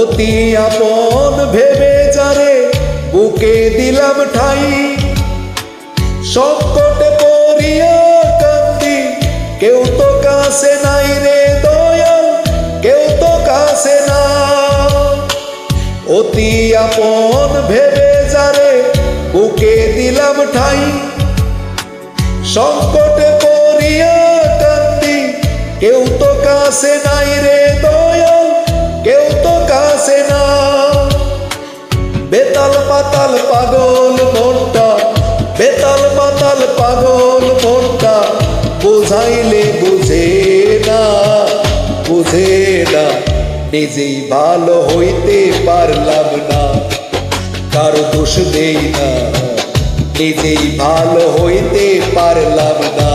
অতি আপন ভেবে যারে বুকে দিলাম ঠাই। সংকটে পড়িয়া কান্দি, কেউ তো কাছে নাই রে দয়াল, কেউ তো কাছে না অতি আপন ভেবে যারে বুকে দিলাম ঠাই। সংকটে পড়িয়া কান্দি, কেউ তো কাছে নাই রে দয়াল। বেতাল পাতাল পাগল মনটা, বেতাল পাতাল পাগল মনটা, বুঝাইলে বুঝে না বুঝে না। নিজেই ভালো হইতে পারলাম না, কারও দোষ দেই না। নিজেই ভালো হইতে পারলাম না।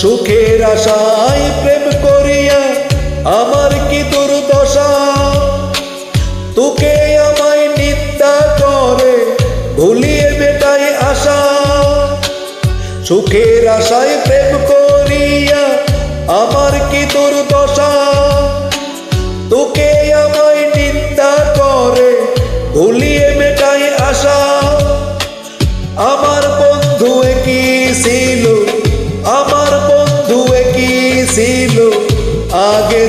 সুখের আশায় প্রেম করিয়া আমার কি দুর্দশা? তোকে আমায় নিন্দা করে ভুলিয়ে বেটাই আশা। সুখের আশায় প্রেম করিয়া আমার কি দুর্দশা? তোকে আমায়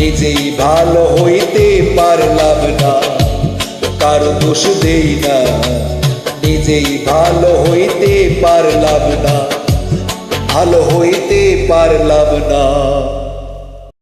নিজেই ভালো হইতে পারলাম না, কারও দোষ দেই না। নিজেই ভালো হইতে পারলাম না, ভালো হইতে পারলাম না।